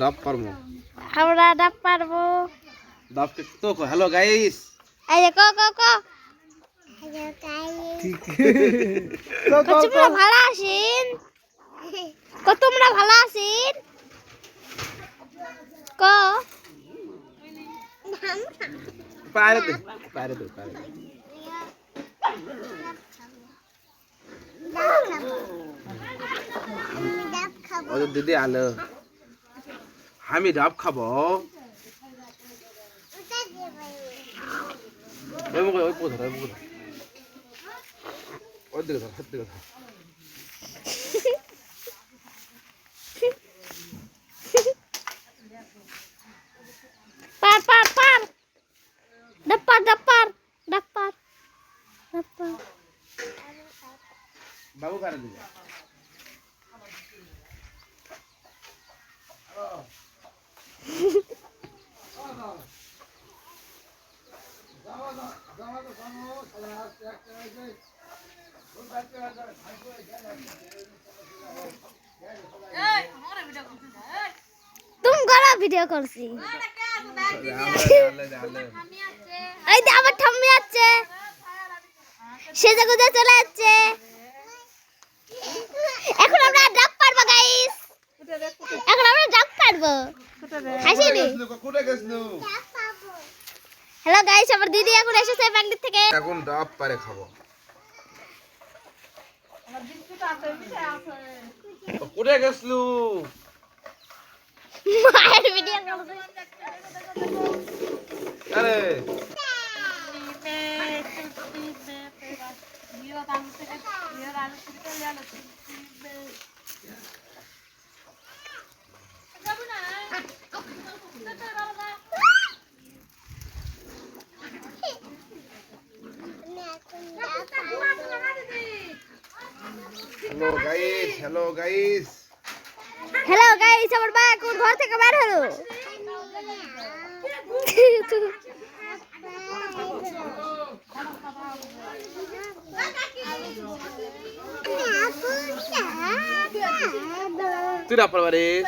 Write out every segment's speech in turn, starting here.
ডাব পারব। আমরা ডাব পারব। ডাব তো হ্যালো গাইস এই যে ক ক ক। ক তোমরা ভালো আছেন? ক তোমরা ভালো আছেন? ক। পারে দে পারে দে পারে দে দিদি আলো। আমি ডাব খাব। ওই মুখ ওই পোধর ওই মুখ ওই দিকে ধর হাত দিকে ধর। পার পার পার। ডাব পার ডাব পার ডাব পার ডাব বাবু কারে দিবে। তুমি করো ভিডিও করছি এই যে আমার ঠাম্মি আছে সেজে গুজে চলে যাচ্ছে এখন আমরা ডাব পারব গাইস এখন আমরা ডাব পারব হাসিনি কোথায় গেছিল হ্যালো গাইস আমার দিদি এখন এসেছে ব্যাংক থেকে। এখন ডাব পারে খাব। কোথায় গেছলু? মায়ের ভিডিও আরে। Hello guys hello guys hello guys আমার মা এখন ঘর থেকে বের হলো। তুই ডাব পারবারিস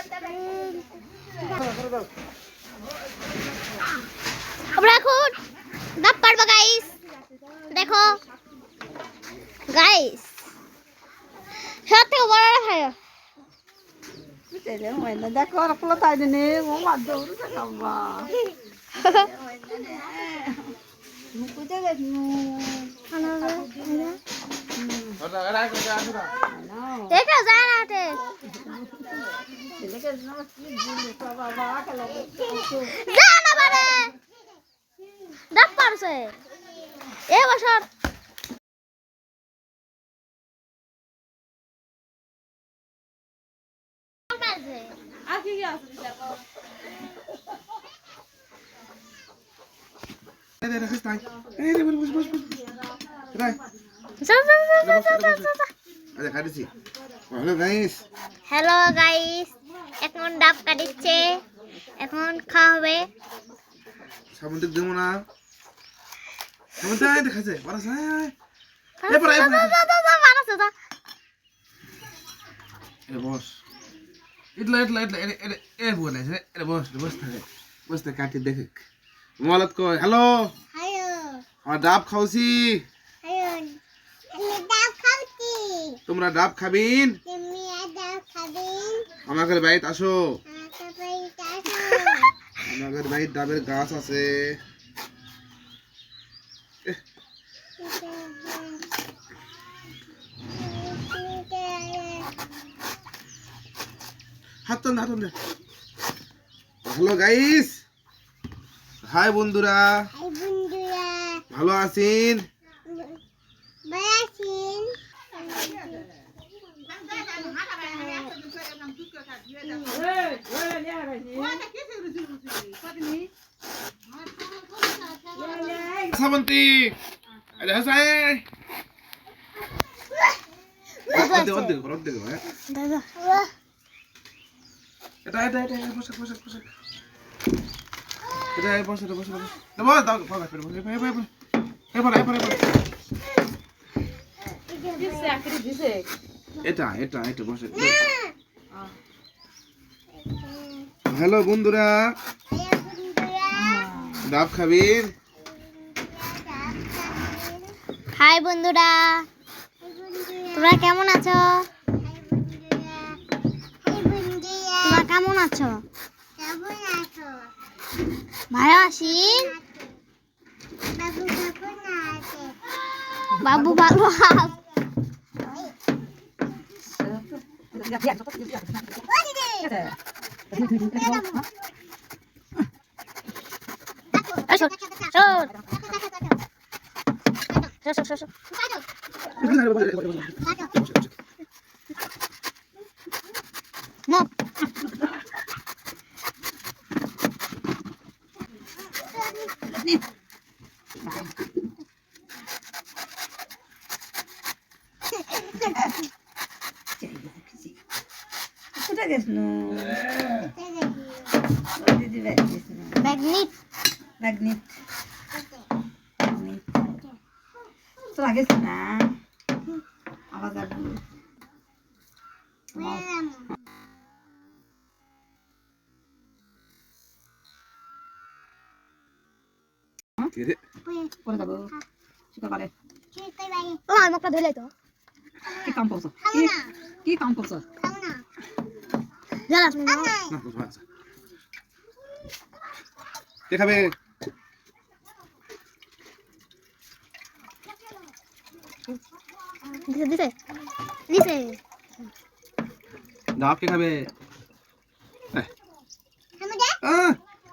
আমরা এখন ডাব পারব গাইস দেখো। গাইস দেখো রাখল তাই দিনে ও মাদ্দ উড়ে খাবা মুকুতে দেখনু দেখো যায় না হাতে। ছেলেকে বাবা। হ্যালো গাইস এখন ডাব কাটিচ্ছে। এখন খাওয়া হবে। সামুদ্রিক দেবো না। সামুদ্রিক দেখাচ্ছে। বারাস এরপর যা, যা, যা, যা, যা, বানাচ্ছে, যা। এ বস। ইটলা ইটলা ইটলা এ এ বলে এ বস বস থাকে বস থাকে কাটি দেখে। মালত কয় হ্যালো? আমার ডাব খাওছি। তোমরা ডাব খাবিন? আমাদের বাড়িতে আসো। আমাদের বাড়ির ডাবের গাছ আছে। হাত টান হাত টান হ্যালো গাইস হাই বন্ধুরা। ভালো আছেন? শ্রাবন্তী আরে হাসাই হ্যাঁ। দাদা। এটা এটা এটা বসে বসে বসে। এটা বসে বসে বসে। দাও দিছে এটা এটা এটা, বসে হ্যালো, বন্ধুরা। ডাব খাবির হাই, বন্ধুরা। তোমরা কেমন আছো তোমরা কেমন আছো ভালো আছি বাবু ভালো আছ এই শোন, শোন। কোথায় গেছিল দিদি ব্যাগ গেছিল ম্যাগনেট ম্যাগনেট তোরা গেছিস না আবার যাব ও আমার মুখটা ধুলে তো। কি কাম করছ কি কি কাম করছ জ্বালাস না না, তো ভালো আছে। কে খাবে দিছে দিছে দিছে কে খাবে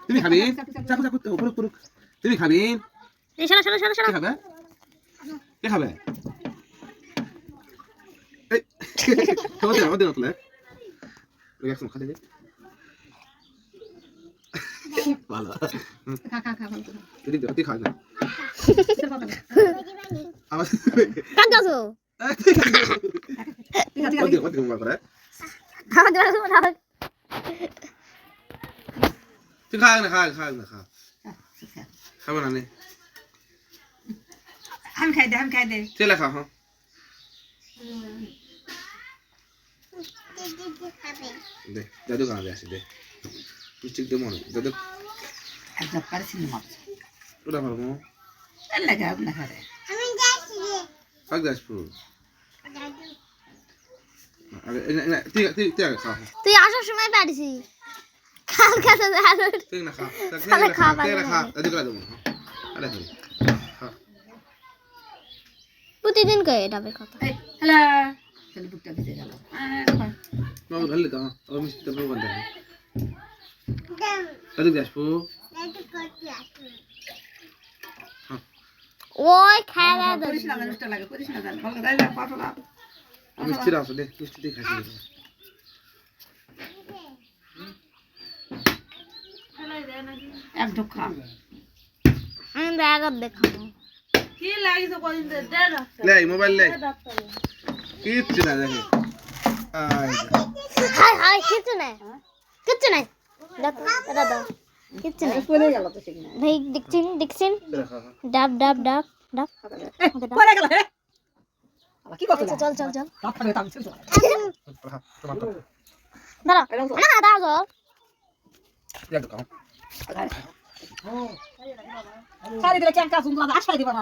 তুমি খাবি চাকু চাকু পুরুক পুরুক তুমি খাবি এই শোনো শোনো শোনো কে শোনো খাবে কে খাবে এই খাবার দিন আমার দিন অতলে একদম খালি দে ভালো খা খা খা ভালো করে। তুই দিদি তুই খাই না তোর কথা বল। আমার কাঁদাছো ঠিক আছে ঠিক আছে ওদিকে ওদিকে মোবাইল করে আমার জ্বালাস না তুই খাই না খাই খাই না খা খাবে না দে দাদু কানা দে আসি দে মিষ্টি দে মনে দাদু একদম পারছি না মাছ ওটা পারব এর লাগে আর না খারে কাক দাস পুরো আরে তুই আসার সময় পারিছি কালকে তো আরও তুই না খা তাহলে খা খা খা দাদু করে দেবো আরে হ্যাঁ প্রতিদিন কই ডাবের কথা হ্যালো তাহলে বুকটা ভিজে গেল মামু ধরলি তো ও মিষ্টি তো বন্ধ হয় দাদু দাস পুরো ওই খায় দাও করিস না জানিস লাগে করিস না জান ভালো দাই দাই পাঠো না মিষ্টি রাস দে মিষ্টি দিয়ে খাইছি এক ঢোক খা আমি ব্যাগত দেখাবো লে মোবাইল লে কিচ্ছু না দেখে। হাই হাই কিচ্ছু নাই। কিচ্ছু নাই। দেখো এটা দাও কিচ্ছু নাই। পড়ে গেল তো সেখানে ভাই দেখছেন দেখছেন? ডাব ডাব ডাব ডাব। পড়ে গেল কি করছিস আচ্ছা, চল চল চল। দাঁড়াও। না দাঁড়াও চল এক খাও সারি দিলে কেন কাজ আশাই দিবা না।